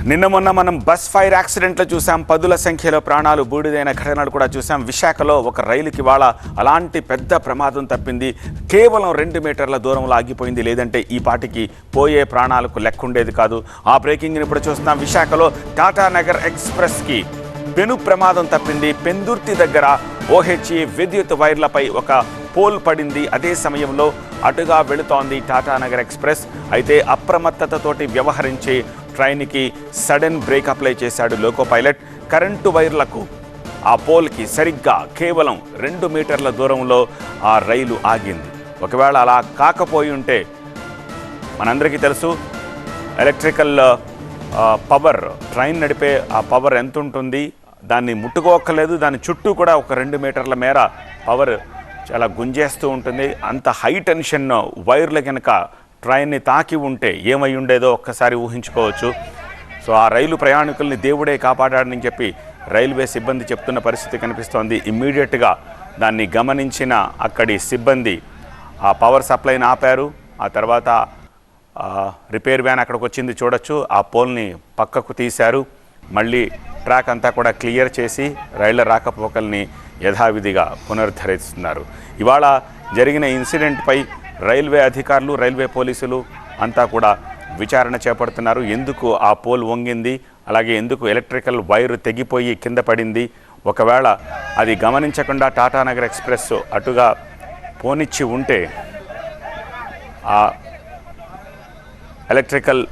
నిన్న మొన్న మనం బస్ ఫైర్ యాక్సిడెంట్లు చూసాం పదుల సంఖ్యలో ప్రాణాలు బూడిదైన ఘటనలు కూడా చూసాం విశాఖలో ఒక రైలుకి వాళ్ళ అలాంటి పెద్ద ప్రమాదం తప్పింది. కేవలం రెండు మీటర్ల దూరంలో ఆగిపోయింది. లేదంటే ఈ పాటికి పోయే ప్రాణాలకు లెక్కుండేది కాదు. ఆ బ్రేకింగ్ని ఇప్పుడు చూస్తున్నాం. విశాఖలో టాటా నగర్ ఎక్స్ప్రెస్కి పెను ప్రమాదం తప్పింది. పెందుర్తి దగ్గర ఓహెచ్ఈ విద్యుత్ వైర్లపై ఒక పోల్ పడింది. అదే సమయంలో అటుగా వెళుతోంది టాటానగర్ ఎక్స్ప్రెస్. అయితే అప్రమత్తతతోటి వ్యవహరించి ట్రైన్కి సడన్ బ్రేక్ అప్లై చేశాడు లోకో పైలట్. కరెంటు వైర్లకు ఆ పోల్కి సరిగ్గా కేవలం రెండు మీటర్ల దూరంలో ఆ రైలు ఆగింది. ఒకవేళ అలా కాకపోయి ఉంటే మనందరికీ తెలుసు ఎలక్ట్రికల్ పవర్ ట్రైన్ నడిపే ఆ పవర్ ఎంత ఉంటుంది? దాన్ని ముట్టుకోక్కర్లేదు దాని చుట్టూ కూడా ఒక రెండు మీటర్ల మేర పవర్ చాలా గుంజేస్తూ ఉంటుంది. అంత హై టెన్షన్ వైర్లు కనుక ట్రైన్ని తాకి ఉంటే ఏమై ఉండేదో ఒక్కసారి ఊహించుకోవచ్చు. సో ఆ రైలు ప్రయాణికుల్ని దేవుడే కాపాడాడని చెప్పి రైల్వే సిబ్బంది చెప్తున్న పరిస్థితి కనిపిస్తోంది. ఇమ్మీడియట్గా దాన్ని గమనించిన అక్కడి సిబ్బంది ఆ పవర్ సప్లైని ఆపారు. ఆ తర్వాత రిపేర్ వ్యాన్ అక్కడికి వచ్చింది చూడొచ్చు. ఆ పోల్ని పక్కకు తీశారు. మళ్ళీ ట్రాక్ అంతా కూడా క్లియర్ చేసి రైళ్ళ రాకపోకల్ని యథావిధిగా పునరుద్ధరిస్తున్నారు. ఇవాళ జరిగిన ఇన్సిడెంట్పై రైల్వే అధికారులు రైల్వే పోలీసులు అంతా కూడా విచారణ చేపడుతున్నారు. ఎందుకు ఆ పోల్ వంగింది? అలాగే ఎందుకు ఎలక్ట్రికల్ వైరు తెగిపోయి కింద పడింది? ఒకవేళ అది గమనించకుండా టాటానగర్ ఎక్స్ప్రెస్ అటుగా పోనిచ్చి ఉంటే ఆ ఎలక్ట్రికల్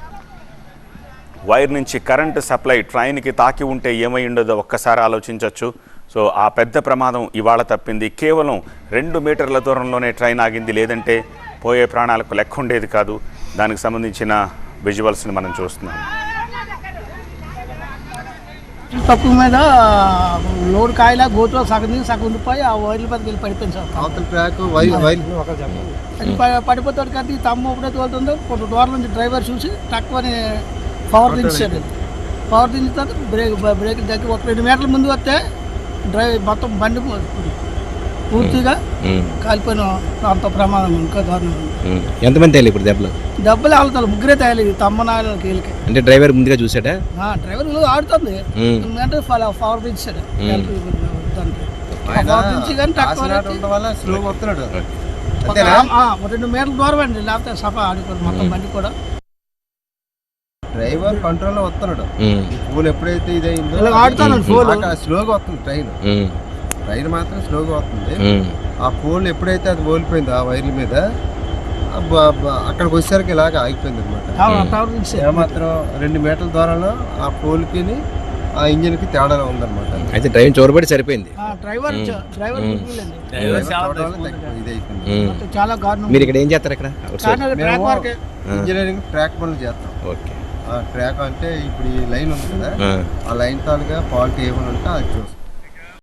వైర్ నుంచి కరెంటు సప్లై ట్రైన్కి తాకి ఉంటే ఏమై ఉండదో ఒక్కసారి ఆలోచించవచ్చు సో ఆ పెద్ద ప్రమాదం ఇవాళ తప్పింది. కేవలం రెండు మీటర్ల దూరంలోనే ట్రైన్ ఆగింది. లేదంటే పోయే ప్రాణాలకు లెక్క ఉండేది కాదు. దానికి సంబంధించిన విజువల్స్ని మనం చూస్తున్నాం. తక్కువ మీద లోడ్ కాయల గోతులో సగం దిగి సగం ఉండిపోయి ఆ వైర్ల మీదకి వెళ్ళి పడిపోయింది సార్. అవతల ట్రాక్ పడిపోతాడు కానీ తమ్ము ఎప్పుడైతే వెళ్తుందో కొంత దూరం నుంచి డ్రైవర్ చూసి తక్కువని పవర్ దించాడు. పవర్ దించిన తర్వాత బ్రేక్ బ్రేక్ దగ్గర ఒక రెండు మీటర్ల ముందు వస్తే డ్రైవ్ మొత్తం బండి పో- పూర్తిగా కాలిపోయిన అంత ప్రమాదం ఇంకా దారుణం. ఎంతమంది తేలి ఇప్పుడు దెబ్బలు? డబ్బులు వెళ్తారు ముగ్గురే తయారు తమ్మ నాయన వీళ్ళకి అంటే డ్రైవర్ ముందుగా చూసాడా ఆ, డ్రైవర్ ఆడుతుంది. అంటే పవర్ దించాడు. రెండు మీటర్ల దూరం అండి లేకపోతే సఫా ఆడుకోరు మొత్తం బండి కూడా. డ్రైవర్ కంట్రోల్లో వస్తున్నాడు. పూల్ ఎప్పుడైతే ఇదైందో ఫోన్ అక్కడ స్లోగా వస్తుంది ట్రైన్ ట్రైన్ మాత్రం స్లోగా వస్తుంది. ఆ పోల్ ఎప్పుడైతే అది ఓలిపోయిందో ఆ వైర్ల మీద అక్కడికి వచ్చేసరికి ఇలాగ ఆగిపోయింది అనమాట ఏమాత్రం రెండు మీటర్ల దూరంలో ఆ పోల్కి ఆ ఇంజిన్కి తేడా ఉందన్నమాట. అయితే డ్రైవింగ్ చోరబడి సరిపోయింది. డ్రైవర్ డ్రైవర్ ఇది చాలా మీరు ఇక్కడ ఏం చేస్తారు ఇక్కడ? ఇంజనీరింగ్ ట్రాక్ పనులు చేస్తాం. ఓకే. ట్రాక్ అంటే ఇప్పుడు ఈ లైన్ ఉంది కదా ఆ, లైన్ తాలుగా ఫాల్ట్ ఏమైనా ఉంటే అది చూస్తాం.